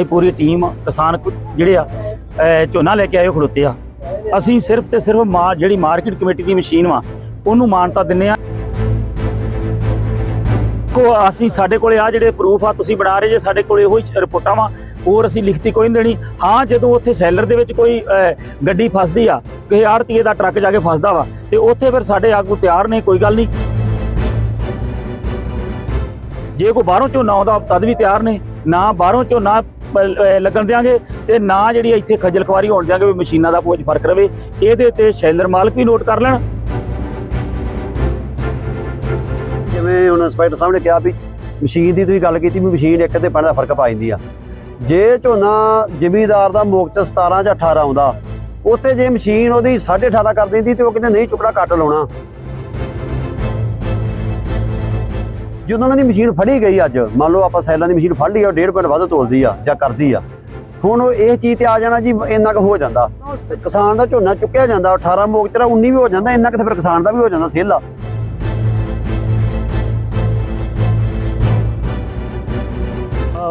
ਇਹ ਪੂਰੀ ਟੀਮ ਕਿਸਾਨ ਜਿਹੜੇ ਆ ਝੋਨਾ ਲੈ ਕੇ ਆਏ ਖੜੋਤੇ ਆ। ਅਸੀਂ ਸਿਰਫ ਤੇ ਸਿਰਫ ਮਾ ਜਿਹੜੀ ਮਾਰਕੀਟ ਕਮੇਟੀ ਦੀ ਮਸ਼ੀਨ ਵਾ ਉਹਨੂੰ ਮਾਨਤਾ ਦਿੰਨੇ ਆ। ਕੋ ਅਸੀਂ ਸਾਡੇ ਕੋਲੇ ਆ ਜਿਹੜੇ ਪ੍ਰੂਫ ਆ ਤੁਸੀਂ ਬਣਾ ਰਹੇ ਜੇ ਸਾਡੇ ਕੋਲੇ ਉਹੀ ਰਿਪੋਰਟਾਂ ਵਾ ਹੋਰ ਅਸੀਂ ਲਿਖਤੀ ਕੋਈ ਨਹੀਂ ਦੇਣੀ। ਹਾਂ ਜਦੋਂ ਉੱਥੇ ਸੈਲਰ ਦੇ ਵਿੱਚ ਕੋਈ ਗੱਡੀ ਫਸਦੀ ਆ ਕਿਸੇ ਆੜਤੀਏ ਦਾ ਟਰੱਕ ਜਾ ਕੇ ਫਸਦਾ ਵਾ ਤੇ ਉੱਥੇ ਫਿਰ ਸਾਡੇ ਆਗੂ ਤਿਆਰ ਨੇ ਕੋਈ ਗੱਲ ਨਹੀਂ। ਜੇ ਕੋਈ ਬਾਹਰੋਂ ਝੋਨਾ ਆਉਂਦਾ ਤਦ ਵੀ ਤਿਆਰ ਨੇ। ਨਾ ਬਾਹਰੋਂ ਝੋਨਾ ਅਹ, ਲੱਗਣ ਦਿਆਂਗੇ ਤੇ ਨਾ ਜਿਹੜੀ ਇੱਥੇ ਖੱਜਲ ਖਵਾਰੀ ਹੋਣ ਦਿਆਂਗੇ, ਵੀ ਮਸ਼ੀਨਾਂ ਦਾ ਕੋਈ ਫ਼ਰਕ ਰਵੇ, ਇਹਦੇ ਤੇ ਸ਼ੈਲਰ ਮਾਲਕ ਵੀ ਨੋਟ ਕਰ ਲੈਣ। ਜਿਵੇਂ ਹੁਣ ਇੰਸਪੈਕਟਰ ਸਾਹਿਬ ਨੇ ਕਿਹਾ ਵੀ ਮਸ਼ੀਨ ਦੀ ਤੁਸੀਂ ਗੱਲ ਕੀਤੀ ਵੀ ਮਸ਼ੀਨ ਇੱਕ ਤੇ ਪੈਣ ਦਾ ਫ਼ਰਕ ਪਾ ਜਾਂਦੀ ਆ। ਜੇ ਝੋਨਾ ਜ਼ਿਮੀਦਾਰ ਦਾ ਮੁਕਤ 17 ਜਾਂ 18 ਆਉਂਦਾ, ਉੱਥੇ ਜੇ ਮਸ਼ੀਨ ਉਹਦੀ 18.5 ਕਰ ਦਿੰਦੀ ਤੇ ਉਹ ਕਹਿੰਦੇ ਨਹੀਂ ਚੁੱਕਣਾ ਕੱਟ ਲਾਉਣਾ। ਜਦੋਂ ਉਹਨਾਂ ਦੀ ਮਸ਼ੀਨ ਫੜੀ ਗਈ ਅੱਜ, ਮੰਨ ਲਓ ਆਪਾਂ ਸੈਲਾਂ ਦੀ ਮਸ਼ੀਨ ਫੜ ਲਈ ਆ 1.5 ਪੁਆਇੰਟ ਵੱਧ ਤੋਲਦੀ ਆ ਜਾਂ ਕਰਦੀ ਆ, ਹੁਣ ਉਹ ਇਹ ਚੀਜ਼ ਤੇ ਆ ਜਾਣਾ ਜੀ, ਇੰਨਾ ਕੁ ਹੋ ਜਾਂਦਾ। ਕਿਸਾਨ ਦਾ ਝੋਨਾ ਚੁੱਕਿਆ ਜਾਂਦਾ 18 ਮੋਕਤਰਾ 19 ਵੀ ਹੋ ਜਾਂਦਾ, ਇੰਨਾ ਕੁ ਤੇ ਫਿਰ ਕਿਸਾਨ ਦਾ ਵੀ ਹੋ ਜਾਂਦਾ ਸੇਲਾ।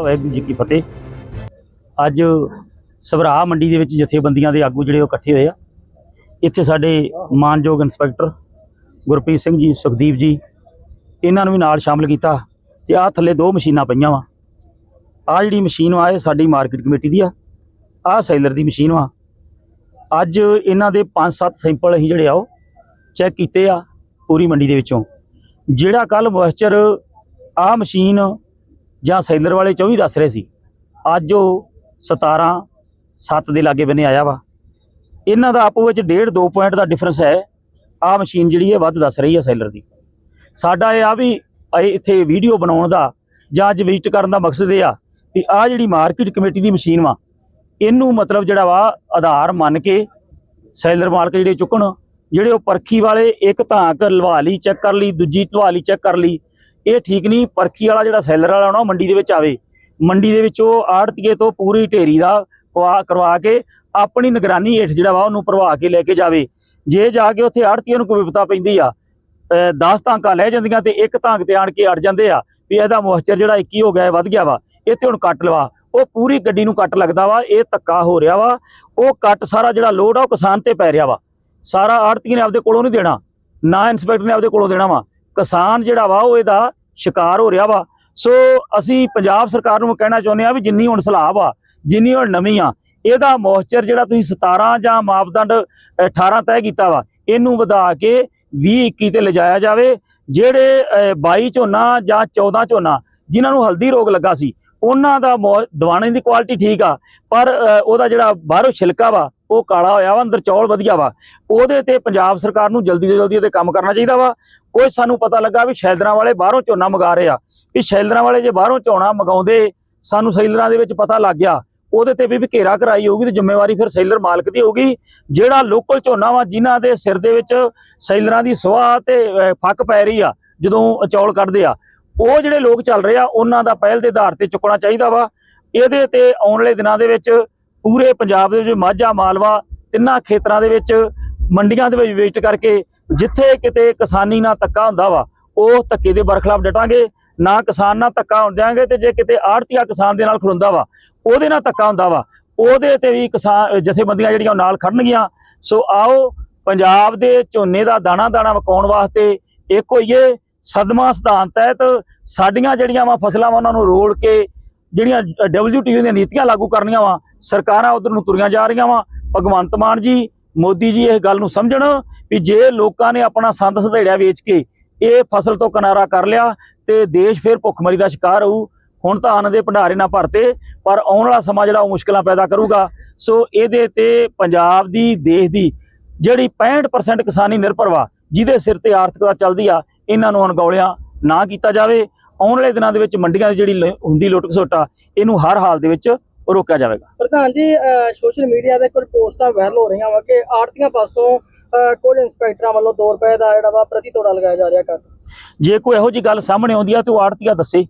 ਵਾਹਿਗੁਰੂ ਜੀ ਕੀ ਫਤਿਹ। ਅੱਜ ਸਭਰਾ ਮੰਡੀ ਦੇ ਵਿੱਚ ਜਥੇਬੰਦੀਆਂ ਦੇ ਆਗੂ ਜਿਹੜੇ ਉਹ ਇਕੱਠੇ ਹੋਏ ਆ। ਇੱਥੇ ਸਾਡੇ ਮਾਨਯੋਗ ਇੰਸਪੈਕਟਰ ਗੁਰਪ੍ਰੀਤ ਸਿੰਘ ਜੀ, ਸੁਖਦੀਪ ਜੀ ਇਹਨਾਂ ਨੂੰ ਵੀ ਨਾਲ ਸ਼ਾਮਲ ਕੀਤਾ ਤੇ ਆਹ ਥੱਲੇ ਦੋ ਮਸ਼ੀਨਾਂ ਪਈਆਂ ਵਾ। ਆਹ ਜਿਹੜੀ ਮਸ਼ੀਨ ਵਾ, ਇਹ ਸਾਡੀ ਮਾਰਕੀਟ ਕਮੇਟੀ ਦੀ ਆ। ਆਹ ਸੈਲਰ ਦੀ ਮਸ਼ੀਨ ਵਾ। ਅੱਜ ਇਹਨਾਂ ਦੇ 5-7 ਸੈਂਪਲ ਅਸੀਂ ਜਿਹੜੇ ਆ ਉਹ ਚੈੱਕ ਕੀਤੇ ਆ ਪੂਰੀ ਮੰਡੀ ਦੇ ਵਿੱਚੋਂ। ਜਿਹੜਾ ਕੱਲ ਮੋਇਸਚਰ ਆ ਮਸ਼ੀਨ ਜਾਂ ਸੈਲਰ ਵਾਲੇ 24 ਦੱਸ ਰਹੇ ਸੀ, ਅੱਜ ਉਹ 17 7 ਦੇ ਲਾਗੇ ਬੰਨੇ ਆਇਆ ਵਾ। ਇਹਨਾਂ ਦਾ ਆਪੋ ਵਿੱਚ 1.5 2 ਪੁਆਇੰਟ ਦਾ ਡਿਫਰੈਂਸ ਹੈ। ਆ ਮਸ਼ੀਨ ਜਿਹੜੀ ਹੈ ਵੱਧ ਦੱਸ ਰਹੀ ਹੈ ਸੈਲਰ ਦੀ। ਸਾਡਾ ਇਹ ਆ ਵੀ ਇਹ ਇੱਥੇ ਵੀਡੀਓ ਬਣਾਉਣ ਦਾ ਜਾਂ ਅੱਜ ਵਿਜ਼ਿਟ ਕਰਨ ਦਾ ਮਕਸਦ ਇਹ ਆ ਵੀ ਆ ਜਿਹੜੀ ਮਾਰਕੀਟ ਕਮੇਟੀ ਦੀ ਮਸ਼ੀਨ ਵਾ, ਇਹਨੂੰ ਮਤਲਬ ਜਿਹੜਾ ਵਾ ਆਧਾਰ ਮੰਨ ਕੇ ਸੈਲਰ ਮਾਲਕ ਜਿਹੜੇ ਚੁੱਕਣ, ਜਿਹੜੇ ਉਹ ਪਰਖੀ ਵਾਲੇ ਇੱਕ ਧਾਂਕ ਲਵਾ ਲਈ ਚੈੱਕ ਕਰ ਲਈ, ਦੂਜੀ ਲਵਾ ਲਈ ਚੈੱਕ ਕਰ ਲਈ, ਇਹ ਠੀਕ ਨਹੀਂ, ਪਰਖੀ ਵਾਲਾ ਜਿਹੜਾ ਸੈਲਰ ਵਾਲਾ ਨਾ ਉਹ ਮੰਡੀ ਦੇ ਵਿੱਚ ਆਵੇ। ਮੰਡੀ ਦੇ ਵਿੱਚ ਉਹ ਆੜਤੀਏ ਤੋਂ ਪੂਰੀ ਢੇਰੀ ਦਾ ਪਵਾ- ਕਰਵਾ ਕੇ ਆਪਣੀ ਨਿਗਰਾਨੀ ਹੇਠ ਜਿਹੜਾ ਵਾ ਉਹਨੂੰ ਭਰਵਾ ਕੇ ਲੈ ਕੇ ਜਾਵੇ। ਜੇ ਜਾ ਕੇ ਉੱਥੇ ਆੜਤੀਏ ਨੂੰ ਕੋਈ ਵਿਪਤਾ ਪੈਂਦੀ ਆ 10 ਧਾਂਕਾਂ ਲੈ ਜਾਂਦੀਆਂ ਤੇ ਇੱਕ ਧਾਂਕ ਤੇ ਆਣ ਕੇ ਅੜ ਜਾਂਦੇ ਆ ਵੀ ਇਹਦਾ ਮੋਇਸਚਰ ਜਿਹੜਾ 21 ਹੋ ਗਿਆ ਵੱਧ ਗਿਆ ਵਾ ਇਹ ਤੇ ਹੁਣ ਕੱਟ ਲਵਾ। ਉਹ ਪੂਰੀ ਗੱਡੀ ਨੂੰ ਕੱਟ ਲੱਗਦਾ ਵਾ ਇਹ ਧੱਕਾ ਹੋ ਰਿਹਾ ਵਾ। ਉਹ ਕੱਟ ਸਾਰਾ ਜਿਹੜਾ ਲੋਡ ਆ ਉਹ ਕਿਸਾਨ ਤੇ ਪੈ ਰਿਹਾ ਵਾ। ਸਾਰਾ ਆੜਤੀ ਨੇ ਆਪਦੇ ਕੋਲੋਂ ਨਹੀਂ ਦੇਣਾ ਨਾ ਇੰਸਪੈਕਟਰ ਨੇ ਆਪਦੇ ਕੋਲੋਂ ਦੇਣਾ ਵਾ। ਕਿਸਾਨ ਜਿਹੜਾ ਵਾ ਉਹ ਇਹਦਾ ਸ਼ਿਕਾਰ ਹੋ ਰਿਹਾ ਵਾ। ਸੋ ਅਸੀਂ ਪੰਜਾਬ ਸਰਕਾਰ ਨੂੰ ਕਹਿਣਾ ਚਾਹੁੰਦੇ ਆ ਵੀ ਜਿੰਨੀ ਹੁਣ ਸਲਾਹ ਵਾ ਜਿੰਨੀ ਹੁਣ ਨਵੀਂ ਆ ਇਹਦਾ ਮੋਇਸਚਰ ਜਿਹੜਾ ਤੁਸੀਂ 17 ਜਾਂ ਮਾਪਦੰਡ ਅ, 18 ਤੈਅ ਕੀਤਾ ਵਾ ਇਹਨੂੰ ਵਧਾ ਕੇ 20 21 ਤੇ ਲਿਜਾਇਆ ਜਾਵੇ ਜਿਹੜੇ ਅ, 22 ਝੋਨਾ ਜਾਂ 14 ਝੋਨਾ ਜਿਨ੍ਹਾਂ ਨੂੰ ਹਲਦੀ ਰੋਗ ਲੱਗਾ ਸੀ ਉਹਨਾਂ ਦਾ ਮੌ- ਦਵਾਣੇ ਦੀ ਕੁਆਲਿਟੀ ਠੀਕ ਆ ਪਰ ਉਹਦਾ ਜਿਹੜਾ ਬਾਹਰੋਂ ਛਿਲਕਾ ਵਾ ਉਹ ਕਾਲਾ ਹੋਇਆ ਵਾ ਅੰਦਰ ਚੌਲ ਵਧੀਆ ਵਾ ਉਹਦੇ ਤੇ ਪੰਜਾਬ ਸਰਕਾਰ ਨੂੰ ਜਲਦੀ ਤੋਂ ਜਲਦੀ ਉਹਦੇ ਕੰਮ ਕਰਨਾ ਚਾਹੀਦਾ ਵਾ। ਕੋਈ ਸਾਨੂੰ ਪਤਾ ਲੱਗਾ ਵੀ ਸ਼ੈਲਰਾਂ ਵਾਲੇ ਬਾਹਰੋਂ ਝੋਨਾ ਮੰਗਾ ਰਹੇ ਆ ਵੀ ਸ਼ੈਲਰਾਂ ਵਾਲੇ ਜੇ ਬਾਹਰੋਂ ਝੋਨਾ ਮੰਗਾਉਂਦੇ ਸਾਨੂੰ ਸੈਲਰਾਂ ਦੇ ਵਿੱਚ ਪਤਾ ਲੱਗ ਗਿਆ ਉਹਦੇ ਤੇ ਵੀ ਵੀ ਘੇਰਾ ਕਰਾਈ ਹੋਊਗੀ ਤੇ ਜ਼ਿੰਮੇਵਾਰੀ ਫਿਰ ਸੈਲਰ ਮਾਲਕ ਦੀ ਹੋਊਗੀ। ਜਿਹੜਾ ਲੋਕਲ ਝੋਨਾ ਵਾ, ਜਿਨ੍ਹਾਂ ਦੇ ਸਿਰ ਦੇ ਵਿੱਚ ਸੈਲਰਾਂ ਦੀ ਸੁਆਹ ਤੇ ਫੱਕ ਪੈ ਰਹੀ ਆ, ਜਦੋਂ ਚੌਲ ਕੱਢਦੇ ਆ, ਉਹ ਜਿਹੜੇ ਲੋਕ ਚੱਲ ਰਹੇ ਆ, ਉਹਨਾਂ ਦਾ ਪਹਿਲ ਦੇ ਆਧਾਰ ਤੇ ਚੁੱਕਣਾ ਚਾਹੀਦਾ ਵਾ। ਇਹਦੇ ਤੇ ਆਉਣ ਵਾਲੇ ਦਿਨਾਂ ਦੇ ਵਿੱਚ ਪੂਰੇ ਪੰਜਾਬ ਦੇ ਵਿੱਚ ਮਾਝਾ ਮਾਲਵਾ, ਤਿੰਨਾਂ ਖੇਤਰਾਂ ਦੇ ਵਿੱਚ ਮੰਡੀਆਂ ਦੇ ਵਿੱਚ ਵਿਜ਼ਿਟ ਕਰਕੇ ਜਿੱਥੇ ਕਿਤੇ ਕਿਸਾਨੀ ਨਾਲ ਧੱਕਾ ਹੁੰਦਾ ਵਾ, ਉਹ ਧੱਕੇ ਦੇ ਬਰਖਲਾਫ ਡਟਾਂਗੇ। ਨਾ ਕਿਸਾਨ ਨਾਲ ਧੱਕਾ ਹੋਣ ਦਿਆਂਗੇ ਤੇ ਜੇ ਕਿਤੇ ਆੜਤੀਆ ਕਿਸਾਨ ਦੇ ਨਾਲ ਖੜੁੰਦਾ ਵਾ, ਉਹਦੇ ਨਾਲ ਧੱਕਾ ਹੁੰਦਾ ਵਾ, ਉਹਦੇ ਤੇ ਵੀ ਕਿਸਾਨ ਜਥੇਬੰਦੀਆਂ ਜਿਹੜੀਆਂ ਉਹ ਨਾਲ ਖੜਨਗੀਆਂ। ਸੋ ਆਓ, ਪੰਜਾਬ ਦੇ ਝੋਨੇ ਦਾ ਦਾਣਾ ਦਾਣਾ ਵਕਾਉਣ ਵਾਸਤੇ ਇੱਕ ਹੋਈਏ ਸਦਮਾ ਸਿਧਾਂਤ ਤਹਿਤ ਸਾਡੀਆਂ ਜਿਹੜੀਆਂ ਵਾ ਫਸਲਾਂ ਵਾ ਉਹਨਾਂ ਨੂੰ ਰੋਲ ਕੇ ਜਿਹੜੀਆਂ WTO ਦੀਆਂ ਨੀਤੀਆਂ ਲਾਗੂ ਕਰਨੀਆਂ ਵਾ, ਸਰਕਾਰਾਂ ਉਧਰ ਨੂੰ ਤੁਰੀਆਂ ਜਾ ਰਹੀਆਂ ਵਾ। ਭਗਵੰਤ ਮਾਨ ਜੀ, ਮੋਦੀ ਜੀ ਇਹ ਗੱਲ ਨੂੰ ਸਮਝਣ ਵੀ ਜੇ ਲੋਕਾਂ ਨੇ ਆਪਣਾ ਸੰਦ ਸਧੇੜਿਆ ਵੇਚ ਕੇ ਇਹ ਫਸਲ ਤੋਂ ਕਿਨਾਰਾ ਕਰ ਲਿਆ ਤੇ ਦੇਸ਼ ਫਿਰ ਭੁੱਖਮਰੀ ਦਾ ਸ਼ਿਕਾਰ ਹੋਊ। ਹੁਣ ਤਾਂ ਅੰਨ ਦੇ ਭੰਡਾਰੇ ਨਾ ਭਰਤੇ, ਪਰ ਆਉਣ ਵਾਲਾ ਸਮਾਂ ਜਿਹੜਾ ਉਹ ਮੁਸ਼ਕਲਾਂ ਪੈਦਾ ਕਰੂਗਾ। ਸੋ ਇਹਦੇ ਤੇ ਪੰਜਾਬ ਦੀ, ਦੇਸ਼ ਦੀ ਜਿਹੜੀ 65% ਕਿਸਾਨੀ ਨਿਰਭਰ ਵਾ, ਜਿਹਦੇ ਸਿਰ ਤੇ ਆਰਥਿਕਤਾ ਚੱਲਦੀ ਆ, ਇਹਨਾਂ ਨੂੰ ਅਣਗੌਲਿਆਂ ਨਾ ਕੀਤਾ ਜਾਵੇ। ਆਉਣ ਵਾਲੇ ਦਿਨਾਂ ਦੇ ਵਿੱਚ ਮੰਡੀਆਂ ਦੀ ਜਿਹੜੀ ਲ- ਹੁੰਦੀ ਲੁੱਟ ਖਸੁੱਟਾ ਇਹਨੂੰ ਹਰ ਹਾਲ ਦੇ ਵਿੱਚ ਰੋਕਿਆ ਜਾਵੇਗਾ। ਪ੍ਰਧਾਨ ਜੀ ਸੋਸ਼ਲ ਮੀਡੀਆ ਤੇ ਕੁਝ ਪੋਸਟਾਂ ਵਾਇਰਲ ਹੋ ਰਹੀਆਂ ਵਾ ਕਿ ਆੜਤੀਆਂ ਪਾਸੋਂ ਕੁਝ ਇੰਸਪੈਕਟਰਾਂ ਵੱਲੋਂ 2 ਰੁਪਏ ਦਾ ਜਿਹੜਾ ਵਾ ਪ੍ਰਤੀ ਤੋੜਾ ਲਗਾਇਆ ਜਾ ਰਿਹਾ ਕਰ ਜੇ ਕੋਈ ਇਹੋ ਜੀ ਗੱਲ ਸਾਹਮਣੇ ਆਉਂਦੀ ਆ, ਤੇ ਉਹ ਆੜਤੀਆ ਦੱਸੇ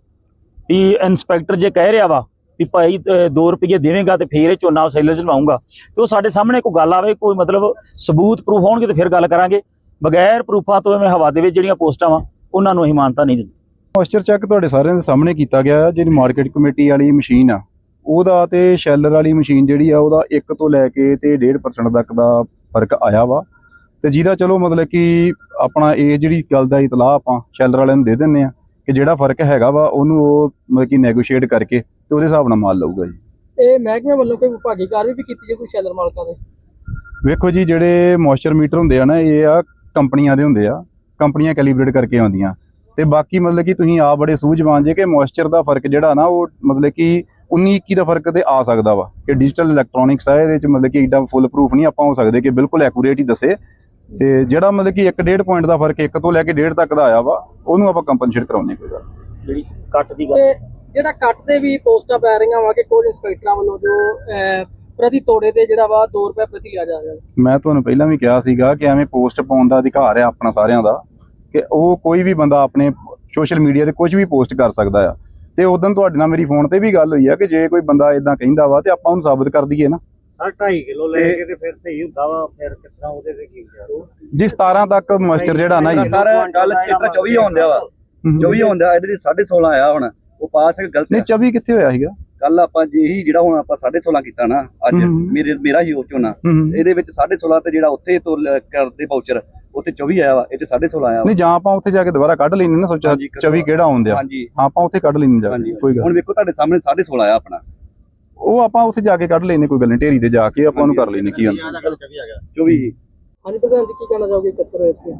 ਵੀ ਇਨਸਪੈਕਟਰ ਜੇ ਕਹਿ ਰਿਹਾ ਵਾ ਵੀ ਭਾਈ 2 ਰੁਪਏ ਦੇਵੇਂਗਾ ਤੇ ਫੇਰ ਇਹ ਝੋਨਾ ਸੇਲਰ ਚ ਲਵਾਉਂਗਾ ਤੇ ਉਹ ਸਾਡੇ ਸਾਹਮਣੇ ਕੋਈ ਗੱਲ ਆਵੇ, ਕੋਈ ਮਤਲਬ ਸਬੂਤ ਪ੍ਰੂਫ ਹੋਣਗੇ ਤੇ ਫਿਰ ਗੱਲ ਕਰਾਂਗੇ। ਬਗੈਰ ਪ੍ਰੂਫਾਂ ਤੋਂ ਐਵੇਂ ਹਵਾ ਦੇ ਵਿੱਚ ਜਿਹੜੀਆਂ ਪੋਸਟਾਂ ਵਾ, ਉਹਨਾਂ ਨੂੰ ਅਸੀਂ ਮਾਨਤਾ ਨਹੀਂ ਦਿੰਦੇ। ਮੋਇਸਚਰ ਚੈੱਕ ਤੁਹਾਡੇ ਸਾਰਿਆਂ ਦੇ ਸਾਹਮਣੇ ਕੀਤਾ ਗਿਆ, ਜਿਹੜੀ ਮਾਰਕੀਟ ਕਮੇਟੀ ਵਾਲੀ ਮਸ਼ੀਨ ਆ, ਉਹਦਾ ਤੇ ਸ਼ੈਲਰ ਵਾਲੀ ਮਸ਼ੀਨ ਜਿਹੜੀ ਆ, ਉਹਦਾ 1 ਤੋਂ ਲੈ ਕੇ ਤੇ 1.5% ਤੱਕ ਦਾ ਫ਼ਰਕ ਆਇਆ ਵਾ। ਤੇ ਜਿਹਦਾ ਚਲੋ ਮਤਲਬ ਕਿ ਆਪਣਾ ਇਹ ਜਿਹੜੀ ਗੱਲ ਦਾ ਇਤਲਾਹ ਆਪਾਂ ਸ਼ੈਲਰ ਵਾਲਿਆਂ ਨੂੰ ਦੇ ਦਿੰਨੇ ਆ ਕਿ ਜਿਹੜਾ ਫ਼ਰਕ ਹੈਗਾ ਵਾ ਉਹਨੂੰ ਉਹ ਮਤਲਬ ਕਿ ਨੈਗੋਸ਼ੀਏਟ ਕਰਕੇ ਤੇ ਉਹਦੇ ਹਿਸਾਬ ਨਾਲ ਮਾਲ ਲਊਗਾ ਜੀ। ਇਹ ਮਹਿਕਮੇ ਵੱਲੋਂ ਕੋਈ ਵਿਭਾਗੀ ਕਾਰਵਾਈ ਵੀ ਕੀਤੀ ਜੇ ਕੋਈ ਸ਼ੈਲਰ ਮਾਲਕਾਂ ਦੇ? ਵੇਖੋ ਜੀ ਜਿਹੜੇ ਮੋਇਸਚਰ ਮੀਟਰ ਹੁੰਦੇ ਆ ਨਾ ਇਹ ਆ ਕੰਪਨੀਆਂ ਦੇ ਹੁੰਦੇ ਆ ਕੰਪਨੀਆਂ ਕੈਲੀਬ੍ਰੇਟ ਕਰਕੇ ਆਉਂਦੀਆਂ। ਤੇ ਬਾਕੀ ਮਤਲਬ ਕਿ ਤੁਸੀਂ ਆਪ ਬੜੇ ਸੂਝਵਾਨ ਜੇ ਕਿ ਮੋਇਸਚਰ ਦਾ ਫ਼ਰਕ ਜਿਹੜਾ ਨਾ ਉਹ ਮਤਲਬ ਕਿ 19 21 ਦਾ ਫ਼ਰਕ ਤੇ ਆ ਸਕਦਾ ਵਾ। ਕਿ ਡਿਜੀਟਲ ਇਲੈਕਟ੍ਰੋਨਿਕਸ ਆ ਇਹਦੇ ਚ ਮਤਲਬ ਕਿ ਏਡਾ ਫੁੱਲ ਪ੍ਰੂਫ ਨਹੀਂ ਆਪਾਂ ਹੋ ਸਕਦੇ ਕਿ ਬਿਲਕੁਲ ਐਕੂਰੇਟ ਹੀ ਦੱਸੇ। ਤੇ ਜਿਹੜਾ ਮਤਲਬ ਕਿ 1.5 ਪੁਆਇੰਟ ਦਾ ਫ਼ਰਕ 1 ਤੋਂ ਲੈ ਕੇ 1.5 ਤੱਕ ਦਾ ਆਇਆ ਵਾ ਉਹਨੂੰ ਆਪਾਂ ਕੰਪਨਸੇਟ ਕਰਾਉਣੇ ਕੋਈ ਗੱਲ ਜਿਹੜੀ ਕੱਟ ਦੀ ਗੱਲ ਤੇ ਜਿਹੜਾ ਕੱਟ ਦੇ ਵੀ ਪੋਸਟਾਂ ਪੈ ਰਹੀਆਂ ਵਾ ਕਿ ਕੋਲ ਇੰਸਪੈਕਟਰਾਂ ਵੱਲੋਂ ਜੋ ਪ੍ਰਤੀ ਤੋੜੇ ਤੇ ਜਿਹੜਾ ਵਾ 2 ਰੁਪਏ ਪ੍ਰਤੀ ਲਿਆ ਜਾ ਰਿਹਾ। ਮੈਂ ਤੁਹਾਨੂੰ ਪਹਿਲਾਂ ਵੀ ਕਿਹਾ ਸੀਗਾ ਕਿ ਐਵੇਂ ਪੋਸਟ ਪਾਉਣ ਦਾ ਅਧਿਕਾਰ ਹੈ ਆਪਣਾ ਸਾਰਿਆਂ ਦਾ ਕਿ ਉਹ ਕੋਈ ਵੀ ਬੰਦਾ ਆਪਣੇ ਸੋਸ਼ਲ ਮੀਡੀਆ ਤੇ ਕੁਝ ਵੀ ਪੋਸਟ ਕਰ ਸਕਦਾ ਆ। ਤੇ ਉਦੋਂ ਤੁਹਾਡੇ ਨਾਲ ਮੇਰੀ ਫੋਨ ਤੇ ਵੀ ਗੱਲ ਹੋਈ ਆ ਕਿ ਜੇ ਕੋਈ ਬੰਦਾ ਇਦਾਂ ਕਹਿੰਦਾ ਵਾ ਤੇ ਆਪਾਂ ਉਹਨੂੰ ਸਾਬਤ ਕਰ ਦਈਏ ਨਾ। ਸਰ 2.5 ਕਿਲੋ ਲੈ ਕੇ ਤੇ ਫਿਰ ਸਹੀ ਹੁੰਦਾ ਵਾ ਫਿਰ ਕਿਤਨਾ ਉਹਦੇ ਤੇ ਕੀ ਵਿਚਾਰ ਜੀ 17 ਤੱਕ ਮੋਇਸਚਰ ਜਿਹੜਾ ਨਾ ਜੀ। ਸਰ ਕੱਲ ਚਿੱਤਰ 24 ਆਉਂਦਿਆ ਵਾ। 24 ਆਉਂਦਿਆ ਇਹਦੇ ਦੀ 16.5 ਆਇਆ ਹੁਣ। ਉਹ ਪਾਸ ਗਲਤ ਨਹੀਂ 24 ਕਿੱਥੇ ਹੋਇਆ ਸੀਗਾ? ਕੱਲ ਆਪਾਂ ਜੇ ਹੀ ਜਿਹੜਾ ਹੁਣ ਆਪਾਂ 16.5 ਕੀਤਾ ਨਾ ਅੱਜ। ਮੇਰੇ ਮੇਰਾ ਹੀ ਉਹ ਹੂੰ। ਇਹਦੇ ਵਿੱਚ 16.5 ਤੇ ਜਿਹੜਾ ਉੱਥੇ ਤੋਂ ਕਰਦੇ ਪਾਊਚਰ ਉੱਥੇ 24 ਆਇਆ ਵਾ ਇਹ 'ਚ 16.5 ਆਇਆ ਨਹੀਂ ਜਾਂ ਆਪਾਂ ਉੱਥੇ ਜਾ ਕੇ ਦੁਬਾਰਾ ਕੱਢ ਲੈਣੀ ਨਾ ਸੋਚਿਆ ਹਾਂਜੀ, 24 ਕਿਹੜਾ ਆਉਂਦਿਆ। ਹਾਂਜੀ। ਆਪਾਂ ਉੱਥੇ ਕੱਢ ਲੈਣੀ ਜਾ ਕੋਈ ਗੱਲ ਹੁਣ ਵੇਖੋ ਤੁਹਾਡੇ ਸਾਹਮਣੇ 16.5 ਆਇਆ ਆਪਣਾ। ਉਹ ਆਪਾਂ ਉੱਥੇ ਜਾ ਕੇ ਕੱਢ ਲੈਣੇ ਕੋਈ ਗੱਲ ਨਹੀਂ ਢੇਰੀ ਤੇ ਜਾ ਕੇ ਆਪਾਂ ਉਹਨੂੰ ਕਰ ਲੈਣੇ ਕੀ ਹੁੰਦਾ 24 ਹੀ ਹਾਂਜੀ ਪ੍ਰਧਾਨ ਜੀ ਕੀ ਕਹਿਣਾ ਚਾਹੋਗੇ ਇਕੱਤਰ ਹੋਏ ਇੱਥੇ?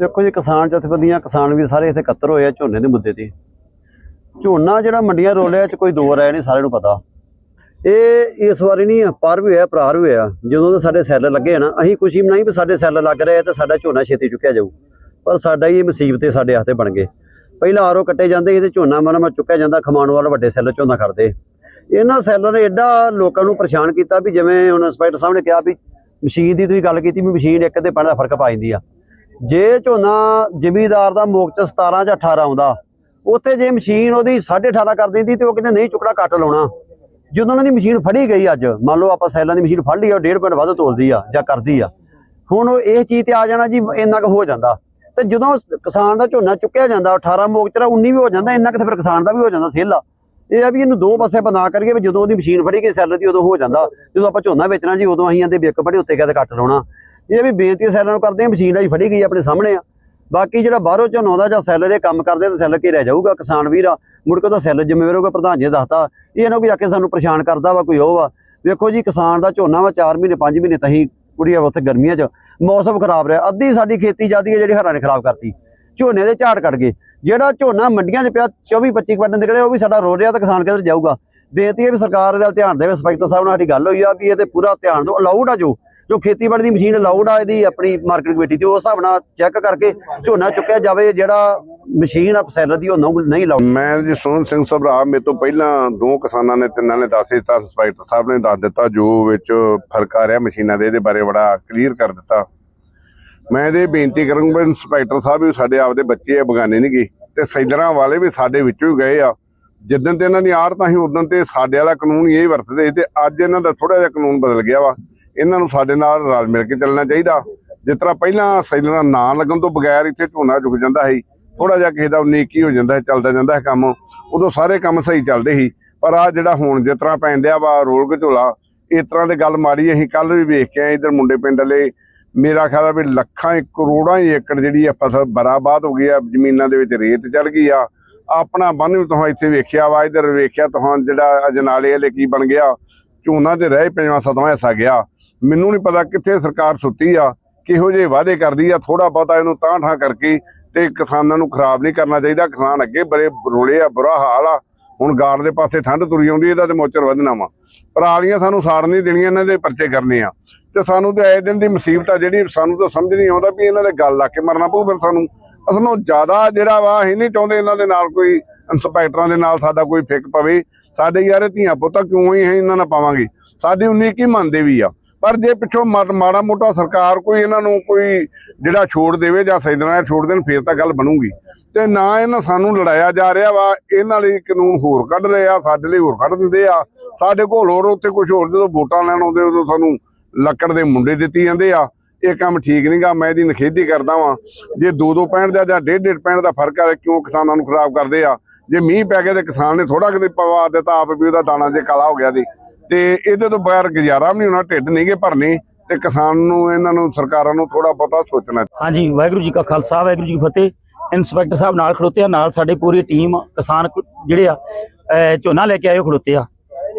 ਦੇਖੋ ਜੀ ਕਿਸਾਨ ਜਥੇਬੰਦੀਆਂ ਕਿਸਾਨ ਵੀ ਸਾਰੇ ਇੱਥੇ ਇਕੱਤਰ ਹੋਏ ਆ ਝੋਨੇ ਦੇ ਮੁੱਦੇ ਤੇ। ਝੋਨਾ ਜਿਹੜਾ ਮੰਡੀਆਂ ਰੋਲਿਆ ਚ ਕੋਈ ਦੋ ਰਾਏ ਨਹੀਂ ਸਾਰਿਆਂ ਨੂੰ ਪਤਾ। ਇਹ ਇਸ ਵਾਰੀ ਨਹੀਂ ਪਰ ਵੀ ਹੋਇਆ ਪ੍ਰਾਰ ਵੀ ਹੋਇਆ। ਜਦੋਂ ਦੇ ਸਾਡੇ ਸੈੱਲ ਲੱਗੇ ਨਾ ਅਸੀਂ ਖੁਸ਼ੀ ਮਨਾਈ ਵੀ ਸਾਡੇ ਸੈੱਲ ਲੱਗ ਰਹੇ ਆ ਤੇ ਸਾਡਾ ਝੋਨਾ ਛੇਤੀ ਚੁੱਕਿਆ ਜਾਊ। ਪਰ ਸਾਡਾ ਹੀ ਇਹ ਮੁਸੀਬਤ ਸਾਡੇ ਹੱਥੇ ਬਣ ਗਏ। ਪਹਿਲਾਂ ਆਰੋ ਕੱਟੇ ਜਾਂਦੇ ਇਹਦੇ ਝੋਨਾ ਮਨ ਮਾ ਚੁੱਕਿਆ ਜਾਂਦਾ ਖਮਾਣ ਵਾਲਾ ਵੱਡੇ ਸੈੱਲ ਝੋਨਾ ਖੜਦੇ। ਇਹਨਾਂ ਸੈੱਲਾਂ ਨੇ ਐਡਾ ਲੋਕਾਂ ਨੂੰ ਪਰੇਸ਼ਾਨ ਕੀਤਾ ਵੀ ਜਿਵੇਂ ਹੁਣ ਇੰਸਪੈਕਟਰ ਸਾਹਿਬ ਨੇ ਕਿਹਾ ਵੀ ਮਸ਼ੀਨ ਦੀ ਤੁਸੀਂ ਗੱਲ ਕੀਤੀ ਵੀ ਮਸ਼ੀਨ ਇੱਕ ਤੇ ਪੈਣ ਦਾ ਫ਼ਰਕ ਪਾ ਜਾਂਦੀ ਆ। ਜੇ ਝੋਨਾ ਜ਼ਿਮੀਦਾਰ ਦਾ ਮੋਕਚ ਚ 17 ਜਾਂ 18 ਆਉਂਦਾ, ਉੱਥੇ ਜੇ ਮਸ਼ੀਨ ਉਹਦੀ 18.5 ਕਰ ਦਿੰਦੀ ਤੇ ਉਹ ਕਹਿੰਦੇ ਨਹੀਂ ਚੁੱਕੜਾ ਕੱਟ ਲਾਉਣਾ। ਜਦੋਂ ਉਹਨਾਂ ਦੀ ਮਸ਼ੀਨ ਫੜੀ ਗਈ ਅੱਜ, ਮੰਨ ਲਓ ਆਪਾਂ ਸੈੱਲਾਂ ਦੀ ਮਸ਼ੀਨ ਫੜ ਲਈ ਆ, ਉਹ 1.5 ਪੁਆਇੰਟ ਵੱਧ ਤੋਲਦੀ ਆ ਜਾਂ ਕਰਦੀ ਆ। ਹੁਣ ਉਹ ਇਹ ਚੀਜ਼ ਤੇ ਆ ਜਾਣਾ ਜੀ, ਇੰਨਾ ਕੁ ਹੋ ਜਾਂਦਾ। ਤੇ ਜਦੋਂ ਕਿਸਾਨ ਦਾ ਝੋਨਾ ਚੁੱਕਿਆ ਜਾਂਦਾ 18 ਮੋਕਚਰਾ 19 ਵੀ ਹੋ ਜਾਂਦਾ, ਇੰਨਾ ਕੁ ਫਿਰ ਕਿਸਾਨ ਦਾ ਵੀ ਹੋ ਜਾਂਦਾ ਸੇਲਾ। ਇਹ ਆ ਵੀ ਇਹਨੂੰ ਦੋ ਪਾਸੇ ਬਣਾ ਕਰੀਏ ਵੀ ਜਦੋਂ ਉਹਦੀ ਮਸ਼ੀਨ ਫੜੀ ਗਈ ਸੈਲਰ ਦੀ, ਉਦੋਂ ਹੋ ਜਾਂਦਾ। ਜਦੋਂ ਆਪਾਂ ਝੋਨਾ ਵੇਚਣਾ ਜੀ, ਉਦੋਂ ਅਸੀਂ ਆਂਦੇ ਵਿਕ ਬੜੇ ਉੱਤੇ ਕਹਿੰਦੇ ਕੱਟ ਲਾਉਣਾ। ਇਹ ਵੀ ਬੇਨਤੀ ਸੈਲਰ ਨੂੰ ਕਰਦੇ ਆ ਮਸ਼ੀਨ ਆਈ ਫੜੀ ਗਈ ਆਪਣੇ ਸਾਹਮਣੇ ਆ। ਬਾਕੀ ਜਿਹੜਾ ਬਾਹਰੋਂ ਝੋਨਾ ਆਉਂਦਾ ਜਾਂ ਸੈਲਰ ਇਹ ਕੰਮ ਕਰਦੇ ਤਾਂ ਸੈਲਰ ਘੇਰਿਆ ਜਾਊਗਾ, ਕਿਸਾਨ ਵੀਰ ਆ। ਮੁੜ ਕੇ ਉਹਦਾ ਸੈਲਰ ਜ਼ਿੰਮੇਵਾਰ ਹੋਊਗਾ, ਪ੍ਰਧਾਨ ਜੀ ਨੇ ਦੱਸਤਾ। ਇਹ ਨਾ ਕੋਈ ਆ ਕੇ ਸਾਨੂੰ ਪਰੇਸ਼ਾਨ ਕਰਦਾ ਵਾ, ਕੋਈ ਉਹ ਵਾ ਵੇਖੋ ਜੀ, ਕਿਸਾਨ ਦਾ ਝੋਨਾ ਵਾ 4 ਮਹੀਨੇ 5 ਮਹੀਨੇ ਤਹੀਂ ਕੁੜੀਆਂ ਉੱਥੇ ਗਰਮੀਆਂ 'ਚ। ਮੌਸਮ ਖਰਾਬ ਰਿਹਾ। ਅੱਧੀ ਸਾਡੀ ਖੇਤੀ ਜਾਂਦੀ ਹੈ ਜਿਹੜੀ ਹਰਾਂ ਨੇ ਖਰਾਬ ਕਰਤੀ। ਝੋਨੇ ਦੇ ਝਾੜ ਕੱਟ ਗਏ। ਜਿਹੜਾ ਝੋਨਾ ਮੰਡੀਆਂ 'ਚ ਪਿਆ 24 25 ਕੁਇੰਟਲ ਨਿਕਲੇ ਉਹ ਵੀ ਸਾਡਾ ਰੋ ਰਿਹਾ ਤਾਂ ਕਿਸਾਨ ਕਿੱਧਰ ਜਾਊਗਾ? ਬੇਨਤੀ ਹੈ ਵੀ ਸਰਕਾਰ ਇਹਦਾ ਧਿਆਨ ਦੇਵੇ, ਇੰਸਪੈਕਟਰ ਸਾਹਿਬ ਨਾਲ ਸਾਡੀ ਗੱਲ ਹੋਈ ਆ ਵੀ ਇਹਦੇ ਪੂਰਾ ਧਿਆਨ ਦਿਓ ਅਲਾਉਡ ਆ ਜੋ ਜੋ ਖੇਤੀਬਾੜੀ ਦੀ ਮਸ਼ੀਨ ਅਲਾਉਡ ਆ, ਇਹਦੀ ਆਪਣੀ ਮਾਰਕੀਟ ਕਮੇਟੀ ਤੇ ਉਸ ਹਿਸਾਬ ਨਾਲ ਚੈੱਕ ਕਰਕੇ ਝੋਨਾ ਚੁੱਕਿਆ ਜਾਵੇ, ਜਿਹੜਾ ਮਸ਼ੀਨ ਆ ਸੈਲਰ ਦੀ, ਉਹ ਨਹੀਂ ਲਾਉ ਮੈਂ ਜੀ ਸੋਹਣ ਸਿੰਘ ਸਭਰਾ, ਮੇਰੇ ਤੋਂ ਪਹਿਲਾਂ ਦੋ ਕਿਸਾਨਾਂ ਨੇ, ਤਿੰਨਾਂ ਨੇ ਦੱਸ ਦਿੱਤਾ, ਇੰਸਪੈਕਟਰ ਸਾਹਿਬ ਨੇ ਦੱਸ ਦਿੱਤਾ, ਜੋ ਵਿੱਚ ਫ਼ਰਕ ਆ ਰਿਹਾ ਮਸ਼ੀਨਾਂ ਦੇ, ਇਹਦੇ ਬਾਰੇ ਬੜਾ ਕਲੀਅਰ ਕਰ ਦਿੱਤਾ। ਮੈਂ ਇਹਦੇ ਬੇਨਤੀ ਕਰੂੰਗਾ ਇੰਸਪੈਕਟਰ ਸਾਹਿਬ ਵੀ ਸਾਡੇ ਆਪਦੇ ਬੱਚੇ ਆ ਬਗਾਨੇ ਨਹੀਂ ਗਏ ਤੇ ਸੈਲਰਾਂ ਵਾਲੇ ਵੀ ਸਾਡੇ ਵਿੱਚੋਂ ਹੀ ਗਏ ਆ। ਜਿੱਦਣ ਤੇ ਇਹਨਾਂ ਦੀ ਆੜਤ ਅਸੀਂ ਉਦੋਂ ਤੇ ਸਾਡੇ ਵਾਲਾ ਕਾਨੂੰਨ ਹੀ ਇਹ ਵਰਤਦੇ ਸੀ ਤੇ ਅੱਜ ਇਹਨਾਂ ਦਾ ਥੋੜਾ ਜਿਹਾ ਕਾਨੂੰਨ ਬਦਲ ਗਿਆ ਵਾ। ਇਹਨਾਂ ਨੂੰ ਸਾਡੇ ਨਾਲ ਰਲ ਮਿਲ ਕੇ ਚੱਲਣਾ ਚਾਹੀਦਾ। ਜਿਸ ਤਰ੍ਹਾਂ ਪਹਿਲਾਂ ਸੈਲਰਾਂ ਨਾ ਲੱਗਣ ਤੋਂ ਬਗੈਰ ਇੱਥੇ ਝੋਨਾ ਚੁੱਕ ਜਾਂਦਾ ਸੀ। ਥੋੜਾ ਜਿਹਾ ਕਿਸੇ ਦਾ 19 21 ਹੋ ਜਾਂਦਾ ਸੀ, ਚੱਲਦਾ ਜਾਂਦਾ ਹੈ ਕੰਮ। ਉਦੋਂ ਸਾਰੇ ਕੰਮ ਸਹੀ ਚੱਲਦੇ ਸੀ। ਪਰ ਆ ਜਿਹੜਾ ਹੁਣ ਜਿਸ ਤਰ੍ਹਾਂ ਪੈਣ ਡਿਆ ਵਾ ਰੋਲ ਘਚੋਲਾ ਇਸ ਤਰ੍ਹਾਂ ਦੇ ਗੱਲ ਮਾੜੀ ਅਸੀਂ ਕੱਲ ਵੀ ਵੇਖ ਕੇ ਆਏ ਇਧਰ ਮੁੰਡੇ ਪਿੰਡ ਵਾਲੇ ਮੇਰਾ ਖਿਆਲ ਆ ਵੀ ਲੱਖਾਂ ਕਰੋੜਾਂ ਹੀ ਏਕੜ ਜਿਹੜੀ ਆ ਫਸਲ ਬਰਾਬਾਦ ਹੋ ਗਈ ਆ, ਜ਼ਮੀਨਾਂ ਦੇ ਵਿੱਚ ਰੇਤ ਚੜ ਗਈ ਆ। ਆਪਣਾ ਬੰਨ ਵੀ ਤੁਸੀਂ ਇੱਥੇ ਵੇਖਿਆ ਵਾ, ਇਧਰ ਵੇਖਿਆ ਤੁਹਾਨੂੰ ਜਿਹੜਾ ਅਜਨਾਲੇ ਵਾਲੇ ਕੀ ਬਣ ਗਿਆ। ਝੋਨਾ ਤੇ ਰਹਿ ਪੰਜਵਾਂ ਸਤਵਾਂ ਹਿੱਸਾ ਗਿਆ। ਮੈਨੂੰ ਨਹੀਂ ਪਤਾ ਕਿੱਥੇ ਸਰਕਾਰ ਸੁੱਤੀ ਆ, ਕਿਹੋ ਜਿਹੇ ਵਾਅਦੇ ਕਰਦੀ ਆ ਥੋੜਾ ਬਹੁਤਾ ਇਹਨੂੰ ਤਾਂ ਠਾਂ ਕਰਕੇ ਤੇ ਕਿਸਾਨਾਂ ਨੂੰ ਖਰਾਬ ਨਹੀਂ ਕਰਨਾ ਚਾਹੀਦਾ। ਕਿਸਾਨ ਅੱਗੇ ਬੜੇ ਰੋਲੇ ਆ, ਬੁਰਾ ਹਾਲ ਆ। ਹੁਣ ਗਾੜ ਦੇ ਪਾਸੇ ਠੰਡ ਤੁਰੀ ਆਉਂਦੀ, ਇਹਦਾ ਤੇ ਮੋਚਰ ਵਧਣਾ ਵਾ। ਪਰਾਲੀਆਂ ਸਾਨੂੰ ਸਾੜ ਨਹੀਂ ਦੇਣੀਆਂ, ਇਹਨਾਂ ਦੇ ਪਰਚੇ ਕਰਨੇ ਆ। ਤੇ ਸਾਨੂੰ ਤੇ ਆਏ ਦਿਨ ਦੀ ਮੁਸੀਬਤ ਆ ਜਿਹੜੀ ਸਾਨੂੰ ਤਾਂ ਸਮਝ ਨਹੀਂ ਆਉਂਦਾ ਵੀ ਇਹਨਾਂ ਦੇ ਗੱਲ ਲਾ ਕੇ ਮਰਨਾ ਪਊ ਫਿਰ ਸਾਨੂੰ। ਅਸਲੋਂ ਜ਼ਿਆਦਾ ਜਿਹੜਾ ਵਾ, ਅਸੀਂ ਨਹੀਂ ਚਾਹੁੰਦੇ ਇਹਨਾਂ ਦੇ ਨਾਲ ਕੋਈ ਇੰਸਪੈਕਟਰਾਂ ਦੇ ਨਾਲ ਸਾਡਾ ਕੋਈ ਫਿੱਕ ਪਵੇ। ਸਾਡੇ ਯਾਰ ਇਹ ਧੀਆਂ ਪੁੱਤਾਂ ਕਿਉਂ ਹੀ ਅਸੀਂ ਇਹਨਾਂ ਨਾਲ ਪਾਵਾਂਗੇ? ਸਾਡੀ ਉਨੀ ਕੀ ਮੰਨਦੇ ਵੀ ਆ। ਪਰ ਜੇ ਪਿੱਛੋਂ ਮਾ- ਮਾੜਾ ਮੋਟਾ ਸਰਕਾਰ ਕੋਈ ਇਹਨਾਂ ਨੂੰ ਕੋਈ ਜਿਹੜਾ ਛੋੜ ਦੇਵੇ ਜਾਂ ਸੈਦਨਾ ਛੋੜ ਦੇਣ, ਫੇਰ ਤਾਂ ਗੱਲ ਬਣੂਗੀ। ਤੇ ਨਾ ਇਹਨਾਂ ਸਾਨੂੰ ਲੜਾਇਆ ਜਾ ਰਿਹਾ ਵਾ, ਇਹਨਾਂ ਲਈ ਕਾਨੂੰਨ ਹੋਰ ਕੱਢ ਰਹੇ ਆ, ਸਾਡੇ ਲਈ ਹੋਰ ਕੱਢ ਦਿੰਦੇ ਆ। ਸਾਡੇ ਕੋਲ ਹੋਰ ਉੱਥੇ ਕੁਝ ਹੋਰ ਜਦੋਂ ਵੋਟਾਂ ਲੈਣ ਆਉਂਦੇ ਉਦੋਂ ਸਾਨੂੰ ਲੱਕੜ ਦੇ ਮੁੰਡੇ ਦਿੱਤੀ ਜਾਂਦੇ ਆ। ਇਹ ਕੰਮ ਠੀਕ ਨਹੀਂਗਾ ਮੈਂ ਇਹਦੀ ਨਖੇਦੀ ਕਰਦਾ ਵਾਂ। ਜੇ 2-2 ਪੈਂਟ ਦਾ ਜਾਂ 1.5 ਪੈਂਟ ਦਾ ਫ਼ਰਕ ਆ, ਕਿਉਂ ਕਿਸਾਨਾਂ ਨੂੰ ਖਰਾਬ ਕਰਦੇ ਆ? ਜੇ ਮੀਂਹ ਪੈ ਗਿਆ ਤੇ ਕਿਸਾਨ ਨੇ ਥੋੜਾ ਕਿਤੇ ਪਵਾ ਦਿੱਤਾ, ਆਪ ਵੀ ਉਹਦਾ ਦਾਣਾ ਜੇ ਕਾਲਾ ਹੋ ਗਿਆ ਦੀ ਤੇ ਇਹਦੇ ਤੋਂ ਬਗੈਰ ਗੁਜ਼ਾਰਾ ਵੀ ਨਹੀਂ ਹੋਣਾ, ਢਿੱਡ ਨਹੀਂਗੇ ਭਰਨੇ। ਤੇ ਕਿਸਾਨ ਨੂੰ, ਇਹਨਾਂ ਨੂੰ, ਸਰਕਾਰਾਂ ਨੂੰ ਥੋੜਾ ਬਹੁਤਾ ਸੋਚਣਾ ਹਾਂਜੀ, ਵਾਹਿਗੁਰੂ ਜੀ ਕਾ ਖਾਲਸਾ, ਵਾਹਿਗੁਰੂ ਜੀ ਕੀ ਫਤਿਹ। ਇੰਸਪੈਕਟਰ ਸਾਹਿਬ ਨਾਲ ਖੜੋਤੇ ਆ ਨਾਲ ਸਾਡੇ ਪੂਰੀ ਟੀਮ, ਕਿਸਾਨ ਜਿਹੜੇ ਆ ਝੋਨਾ ਲੈ ਕੇ ਆਏ ਖੜੋਤੇ ਆ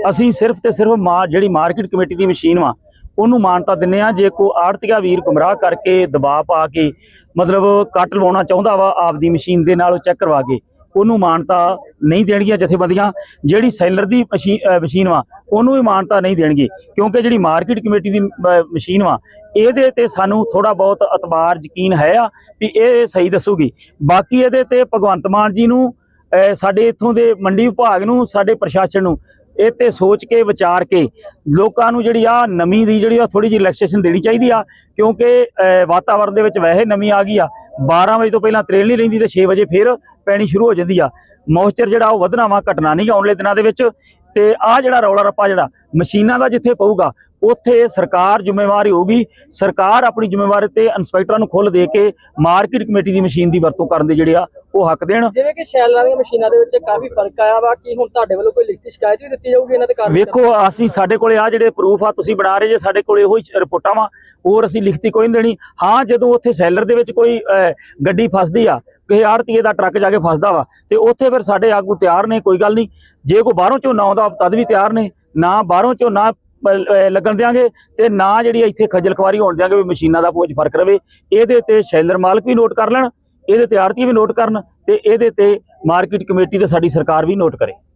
ਅਸੀਂ ਸਿਰਫ ਤੇ ਸਿਰਫ ਮਾ, ਜਿਹੜੀ ਮਾਰਕੀਟ ਕਮੇਟੀ ਦੀ ਮਸ਼ੀਨ ਵਾ ਉਹਨੂੰ ਮਾਨਤਾ ਦਿੰਨੇ ਆ, ਜੇ ਕੋ ਆੜਤੀਆ ਵੀਰ ਗੁੰਮਰਾਹ ਕਰਕੇ ਦਬਾਅ ਪਾ ਕੇ ਮਤਲਬ ਕੱਟ ਲਵਾਉਣਾ ਚਾਹੁੰਦਾ ਵਾ ਆਪਦੀ ਮਸ਼ੀਨ ਦੇ ਨਾਲ ਉਹ ਚੈੱਕ ਕਰਵਾ ਕੇ, ਉਹਨੂੰ ਮਾਨਤਾ ਨਹੀਂ ਦੇਣਗੀਆਂ ਜਥੇਬੰਦੀਆਂ। ਜਿਹੜੀ ਸੈਲਰ ਦੀ ਮਸ਼ੀ- ਮਸ਼ੀਨ ਵਾ, ਉਹਨੂੰ ਵੀ ਮਾਨਤਾ ਨਹੀਂ ਦੇਣਗੇ, ਕਿਉਂਕਿ ਜਿਹੜੀ ਮਾਰਕੀਟ ਕਮੇਟੀ ਦੀ, ਅਹ, ਮਸ਼ੀਨ ਵਾ, ਇਹਦੇ ਤੇ ਸਾਨੂੰ ਥੋੜਾ ਬਹੁਤ ਅਤਬਾਰ ਯਕੀਨ ਹੈ ਆ ਵੀ ਇਹ ਸਹੀ ਦੱਸੂਗੀ। ਬਾਕੀ ਇਹਦੇ ਤੇ ਭਗਵੰਤ ਮਾਨ ਜੀ ਨੂੰ ਸਾਡੇ ਇਥੋਂ ਦੇ ਮੰਡੀ ਵਿਭਾਗ ਨੂੰ, ਸਾਡੇ ਪ੍ਰਸ਼ਾਸਨ ਨੂੰ ਇਹ ਤੇ ਸੋਚ ਕੇ, ਵਿਚਾਰ ਕੇ ਲੋਕਾਂ ਨੂੰ ਜਿਹੜੀ ਆ ਨਮੀ ਦੀ ਜਿਹੜੀ ਆ ਥੋੜੀ ਜਿਹੀ ਰਿਲੈਕਸੇਸ਼ਨ ਦੇਣੀ ਚਾਹੀਦੀ ਆ, ਕਿਉਂਕਿ, ਅਹ ਵਾਤਾਵਰਣ ਦੇ ਵਿੱਚ ਵੈਸੇ ਨਮੀ ਆ ਗਈ ਆ। 12 ਵਜੇ ਤੋਂ ਪਹਿਲਾਂ ਤਰੇਲ ਨਹੀਂ ਰਹਿੰਦੀ ਤੇ 6 ਵਜੇ ਫਿਰ ਪੈਣੀ ਸ਼ੁਰੂ ਹੋ ਜਾਂਦੀ ਆ। ਮੌਇਸਚਰ ਜਿਹੜਾ ਉਹ ਵਧਣਾ ਵਾ, ਘਟਣਾ ਨਹੀਂ ਆਉਣ ਵਾਲੇ ਦਿਨਾਂ ਦੇ ਵਿੱਚ। ਤੇ ਆ ਜਿਹੜਾ ਰੌਲਾ ਰੱਪਾ ਜਿਹੜਾ, ਮਸ਼ੀਨਾਂ ਦਾ ਜਿੱਥੇ ਪਊਗਾ ਉੱਥੇ ਸਰਕਾਰ ਜ਼ਿੰਮੇਵਾਰ ਹੋਊਗੀ। ਸਰਕਾਰ ਆਪਣੀ ਜ਼ਿੰਮੇਵਾਰੀ ਤੇ ਇੰਸਪੈਕਟਰਾਂ ਨੂੰ ਖੁੱਲ੍ਹ ਦੇ ਕੇ ਮਾਰਕੀਟ ਕਮੇਟੀ ਦੀ ਮਸ਼ੀਨ ਦੀ ਵਰਤੋਂ ਕਰਨ ਦੇ ਜਿਹੜੇ ਆ ਉਹ ਹੱਕ ਦੇਣ। ਜਿਵੇਂ ਕਿ ਸ਼ੈਲਾਂ ਦੀਆਂ ਮਸ਼ੀਨਾਂ ਦੇ ਵਿੱਚ ਕਾਫੀ ਫ਼ਰਕ ਆਇਆ ਵਾ ਕਿ ਹੁਣ ਤੁਹਾਡੇ ਵੱਲੋਂ ਕੋਈ ਲਿਖਤੀ ਸ਼ਿਕਾਇਤ ਵੀ ਦਿੱਤੀ ਜਾਊਗੀ ਇਹਨਾਂ ਦੇ ਕਾਰਨ? ਵੇਖੋ ਅਸੀਂ ਸਾਡੇ ਕੋਲੇ ਆ ਜਿਹੜੇ ਪ੍ਰੂਫ ਆ ਤੁਸੀਂ ਬਣਾ ਰਹੇ ਜੇ ਸਾਡੇ ਕੋਲੇ ਉਹੀ ਰਿਪੋਰਟਾਂ ਵਾ ਹੋਰ ਅਸੀਂ ਲਿਖਤੀ ਕੋਈ ਨਹੀਂ ਦੇਣੀ। ਹਾਂ ਜਦੋਂ ਉੱਥੇ ਸੈਲਰ ਦੇ ਵਿੱਚ ਕੋਈ ਗੱਡੀ ਫਸਦੀ ਆ ਕਿਸੇ ਆੜਤੀਏ ਦਾ ਟਰੱਕ ਜਾ ਕੇ ਫਸਦਾ ਵਾ ਤੇ ਉੱਥੇ ਫਿਰ ਸਾਡੇ ਆਗੂ ਤਿਆਰ ਨੇ ਕੋਈ ਗੱਲ ਨਹੀਂ। ਜੇ ਕੋਈ ਬਾਹਰੋਂ ਝੋਨਾ ਆਉਂਦਾ ਤਦ ਵੀ ਤਿਆਰ ਨੇ। ਨਾ ਬਾਹਰੋਂ ਝੋਨਾ ਲੱਗਣ ਦਿਆਂਗੇ ਤੇ ਨਾ ਜਿਹੜੀ ਇੱਥੇ ਖੱਜਲ ਖਵਾਰੀ ਹੋਣ ਦਿਆਂਗੇ ਵੀ ਮਸ਼ੀਨਾਂ ਦਾ ਕੋਈ ਫ਼ਰਕ ਰਵੇ। ਇਹਦੇ ਤੇ ਸ਼ੈਲਰ ਮਾਲਕ ਵੀ ਨੋਟ ਕਰ ਲੈਣ, ਇਹਦੇ ਤੇ ਆੜਤੀ ਵੀ ਨੋਟ ਕਰਨ ਤੇ ਇਹਦੇ ਤੇ ਮਾਰਕੀਟ ਕਮੇਟੀ ਤੇ ਸਾਡੀ ਸਰਕਾਰ ਵੀ ਨੋਟ ਕਰੇ।